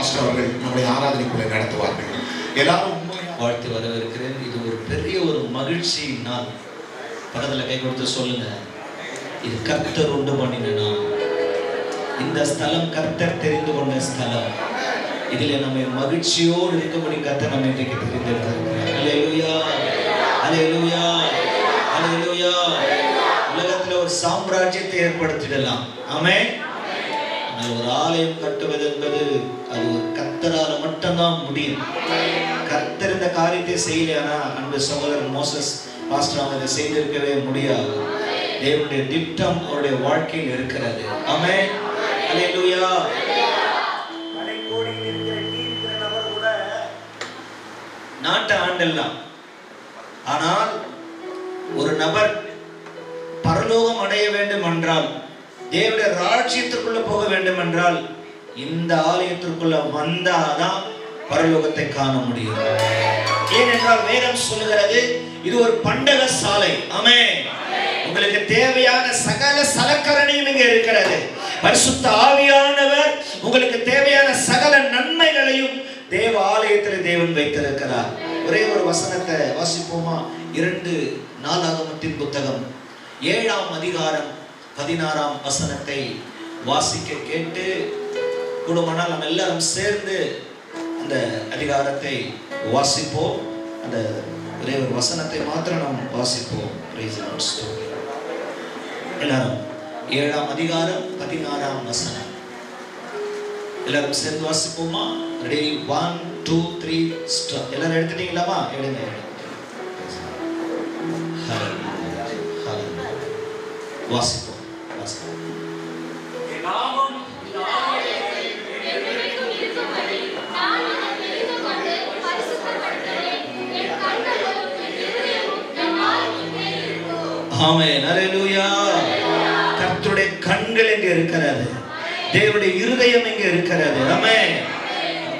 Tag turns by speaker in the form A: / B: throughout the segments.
A: Pastor அவர்கள் நம்முடைய ஆராதனைக்குள்ளே நடத்துவார்கள். எல்லாரும் உண்மையாக
B: வாழ்த்து வரவேற்கிறேன். இது ஒரு பெரிய ஒரு மகிழ்ச்சி நாள். பக்கத்தில் கை கொடுத்து சொல்லுங்க. இது கர்த்தர் உண்டு பண்ணின நாள். இந்த ஸ்தலம் கர்த்தர் தெரிந்து கொண்ட ஸ்தலம். இதில் நம்ம மகிழ்ச்சியோடு இருக்கும்படி கர்த்தர் நம்ம இன்றைக்கு தெரிந்தெடுத்திருக்கிறார் அல்லேலூயா அல்லேலூயா அல்லேலூயா உலகத்துல ஒரு சாம்ராஜ்யத்தை ஏற்படுத்திடலாம். ஆமே ஆனால் ஒரு ஆலயம் கட்டுவது என்பது அது ஒரு கர்த்தரால மட்டும்தான் முடியும். கர்த்தர் இந்த காரியத்தை செய்யலையானா அன்பு சகோதரர் மோசஸ் பாஸ்டர் அவங்க இதை செய்திருக்கவே முடியாது. தேவனுடைய திட்டம் அவருடைய வாழ்க்கையில் இருக்கிறது.
C: நபர் கூட
B: நாட்டை ஆண்டெல்லாம். ஆனால் ஒரு நபர் பரலோகம் அடைய வேண்டும் என்றால் தேவனுடைய ராட்சியத்திற்குள்ள போக வேண்டும் என்றால் இந்த ஆலயத்திற்குள்ள வந்தாதான் பரலோகத்தை காண முடியும். ஏனென்றால் வேதம் சொல்லுகிறது இது ஒரு பண்டக சாலை. ஆமே உங்களுக்கு தேவையான சகல சலக்கரணையும் இங்க இருக்கிறது. பரிசுத்த ஆவியானவர் உங்களுக்கு தேவையான சகல நன்மைகளையும் தேவ ஆலயத்தில் தேவன் வைத்திருக்கிறார். ஒரே ஒரு வசனத்தை வாசிப்போமா? இரண்டு நாலாகமத்தின் புத்தகம். ஏழாம் அதிகாரம் பதினாறாம் வசனத்தை வாசிக்க கேட்டு கூடுமானால் நம்ம எல்லாரும் சேர்ந்து அந்த அதிகாரத்தை வாசிப்போம். அந்த ஒரே ஒரு வசனத்தை மாத்திரம் நாம் வாசிப்போம். எல்லாரும் ஏழாம் அதிகாரம் பதினாறாம் வசனம். எல்லாரும் சேர்ந்து வாசிப்போமா? Ready one two three stop எல்லாரும் எடுத்துட்டீங்களாமா எடுங்க வாசிப்போம். ஆமென். ஹalleluya. கர்த்தருடைய கண்கள் எங்க இருக்கிறது. தேவனுடைய இருதயம் எங்க இருக்கிறது. ஆமென்.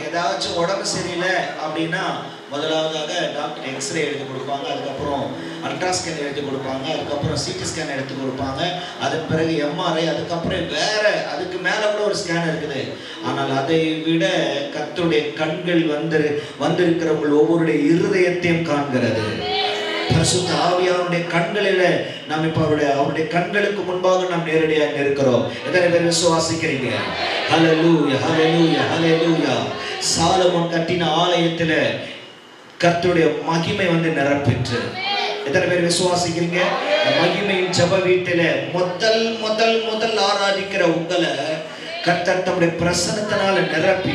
B: ஏதாச்சும் உடம்பு சரியில்லை அப்படின்னா முதலாவதாக டாக்டர் எக்ஸ்ரே எடுத்து கொடுப்பாங்க. அதுக்கப்புறம் அல்ட்ரா ஸ்கேன் எடுத்து கொடுப்பாங்க. அதுக்கப்புறம் சிடி ஸ்கேன் எடுத்து கொடுப்பாங்க. அதன் பிறகு எம்ஆர்ஐ அதுக்கப்புறம் வேற அதுக்கு மேல கூட ஒரு ஸ்கேன் இருக்குது. ஆனால் அதை விட கத்துடைய கண்கள் வந்து வந்திருக்கிறவங்கள் ஒவ்வொருடைய இருதயத்தையும் காண்கிறது. பரிசுத்த ஆவியாருடைய கண்களில நாம் இப்ப அவருடைய அவருடைய கண்களுக்கு முன்பாக நாம் நேரடியாக இருக்கிறோம் எத்தனை பேர் விசுவாசிக்கிறீங்க? ஹலலூயா ஹலலூயா ஹலலூயா சாலமோன் கட்டின ஆலயத்துல கர்த்தருடைய மகிமை வந்து நிரப்பிற்று. எத்தனை பேர் விசுவாசிக்கிறீங்க? மகிமையின் ஜப வீட்டில முதல் முதல் முதல் ஆராதிக்கிற உங்களை கர்த்தர் தம்முடைய பிரசன்னத்தினால நிரப்பி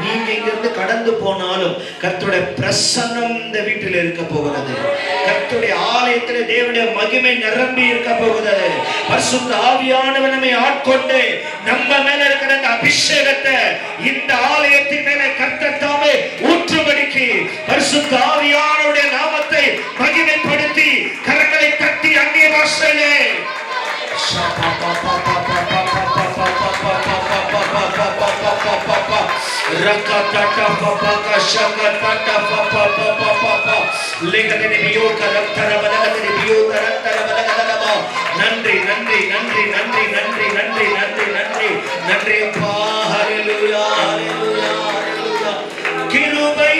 B: நீங்க இங்கிருந்து கடந்து போனாலும் கர்த்தருடைய பிரசன்னம் இந்த வீட்டில் இருக்க போகிறது. கர்த்தருடைய ஆலயத்தில் தேவனுடைய மகிமை நிரம்பி இருக்க போகிறது. பரிசுத்த ஆவியானவர் நம்மை ஆட்கொண்டு நம்ம மேல இருக்கிற அந்த அபிஷேகத்தை இந்த ஆலயத்தின் மேல கர்த்தர் தாமே ஊற்றும்படிக்கு பரிசுத்த ஆவியானவருடைய நாமத்தை மகிமைப்படுத்தி கரங்களை தட்டி அந்நிய பாஷையிலே. நன்றி நன்றி நன்றி நன்றி நன்றி நன்றி நன்றி நன்றி நன்றி அப்பா ஹalleluya ஹalleluya ஹalleluya கிருபை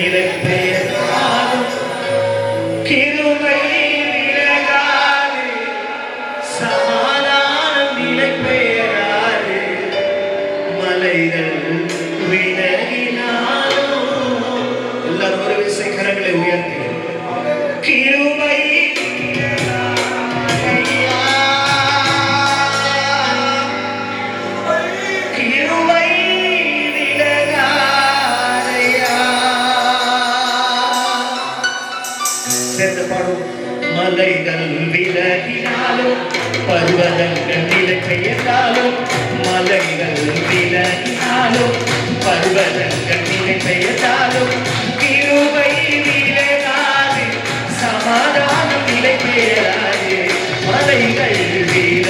B: feeling pay. பர்வதங்கள் நிலைப்பெயர்ந்தாலும் மலைகள் விலகினாலும் பர்வதங்கள் நிலைப்பெயர்ந்தாலும் கிருபை விலகாது சமாதானம் நிலைப்பெயராது மலைகள் வில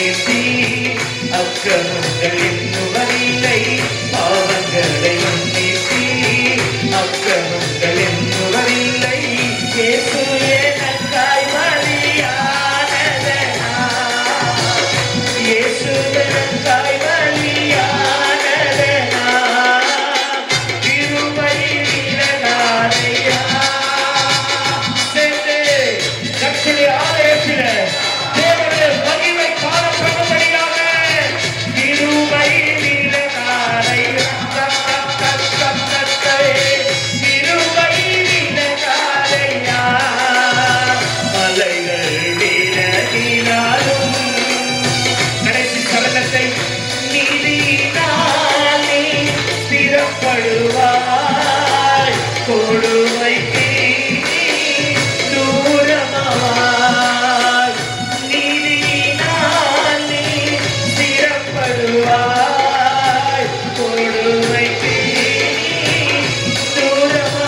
B: Welcome, Dave. படுவாய் கொடுமை தூரமாவாய் நீதியினால் நீ சிறப்படுவாய் கொடுமை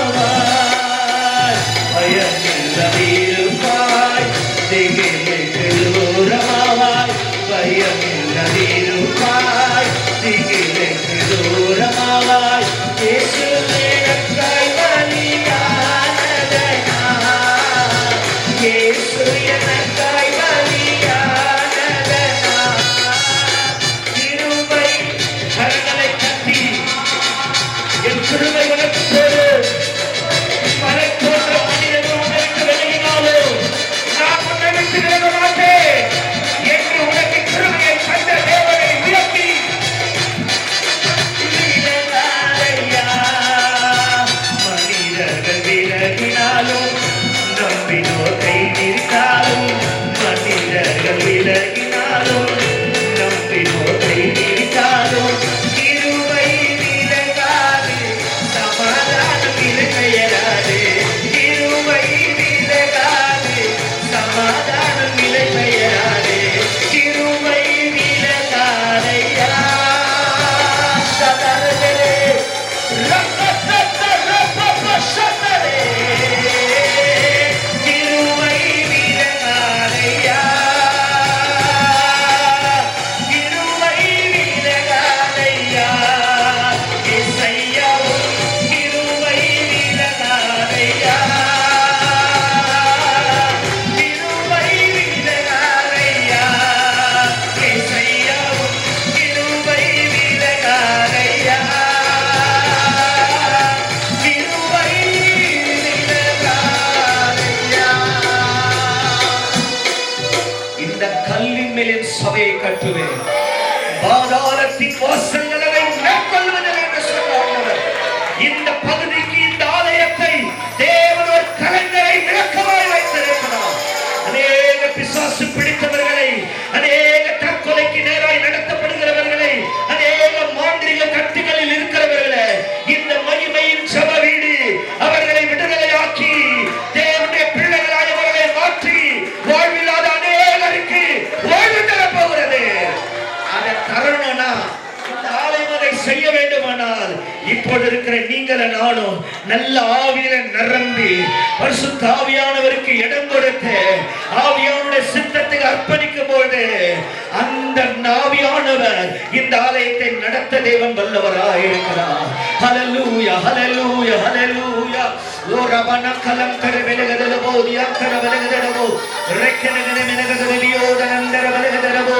B: தூரமாவாய் பயமில்ல வீருப்பாய் திகிலுக்கு தூரமாவாய். பயமில்ல வீருப்பாய் சபையை கட்டுவேன். பாதாளத்தின் வாசங்களை மேற்கொள்வது உங்களை நல்ல ஆவியில நிரம்பி பரிசுத்த ஆவியானவருக்கு இடம் கொடுத்து ஆவியானுடைய சித்தத்தை அர்ப்பணிக்கும் போது அந்த ஆவியானவர் இந்த ஆலயத்தை நடத்த தேவன் வல்லவராக இருக்கிறார் ஹலலூயா ஹலலூயா ஹலலூயா மெனகதல வியோதனந்தர வெலகதல போ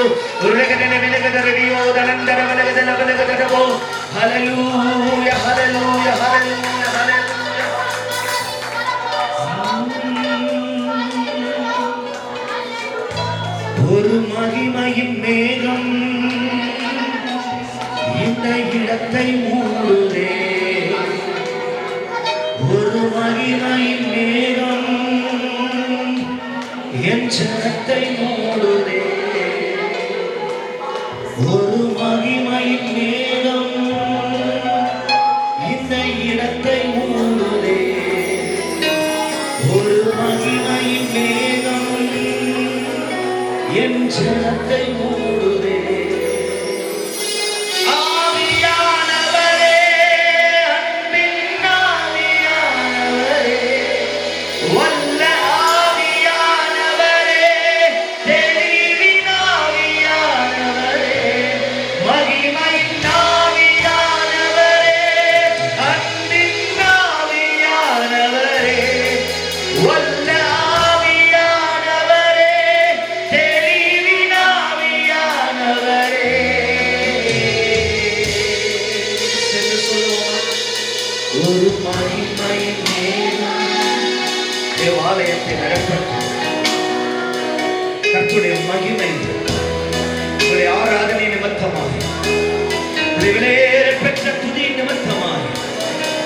B: ரெக்கன வெலகதல வியோதனந்தர வெலகதல வெலகதல போ ஹalleluya ஹalleluya ஹalleluya ஹalleluya ஒரு மகிமையின் மேகம் இந்த இடத்தை மூடுதே கவிதை மேகம். என் ஜனத்தை மூடுதே. ஒரு மகிமை மேகம். இந்த இடத்தை மூடுதே. ஒரு மகிமை மேகம். என் ஜனத்தை மூடுதே.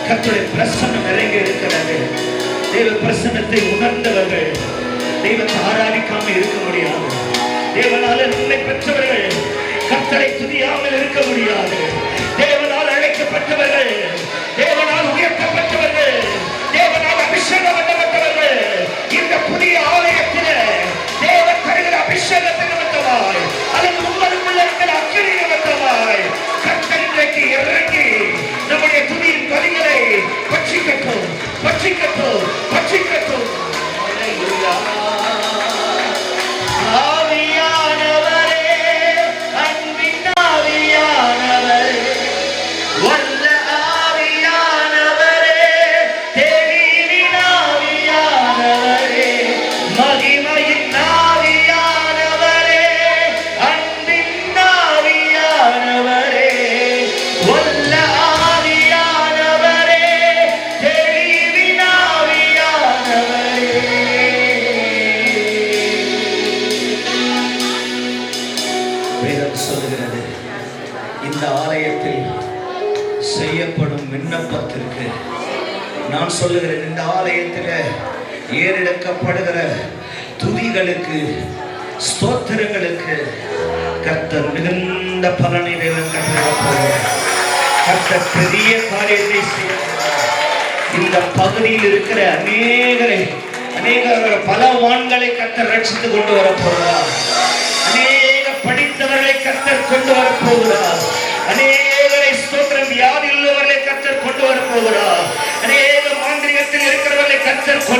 B: கத்துடைய பிரசன்னம் இறங்கி இருக்கிறது தேவ பிரசன்னத்தை உணர்ந்தவர்கள் தெய்வத்தை ஆராதிக்காம இருக்க முடியாது. தேவனால நன்மை பெற்றவர்கள் கத்தரை துதியாமல் இருக்க முடியாது. தேவனால் அழைக்கப்பட்டவர்கள் தேவனால் உயர்த்தப்பட்டவர்கள் தேவனால் அபிஷேகம் பண்ணப்பட்டவர்கள் இந்த புதிய ஆலயத்தில் தேவன் தருகிற அபிஷேகத்தை நிமித்தமாய் அதன் உங்களுக்குள்ள இருக்கிற அக்கினி சொல்லுகிறேன். இந்த ஆலயத்தில் ஏறெடுக்கப்படுகிற துதிகளுக்கு ஸ்தோத்திரங்களுக்கு கர்த்தர் மிகுந்த பலனை தேவன் கர்த்தர் பெரிய காரியத்தை இந்த பகுதியில் இருக்கிற அநேகரை அநேக பலவான்களை கர்த்தர் ரட்சித்து கொண்டு வர போகிறார் அநேக படித்தவர்களை கர்த்தர் கொண்டு வர போகிறார் அநேக to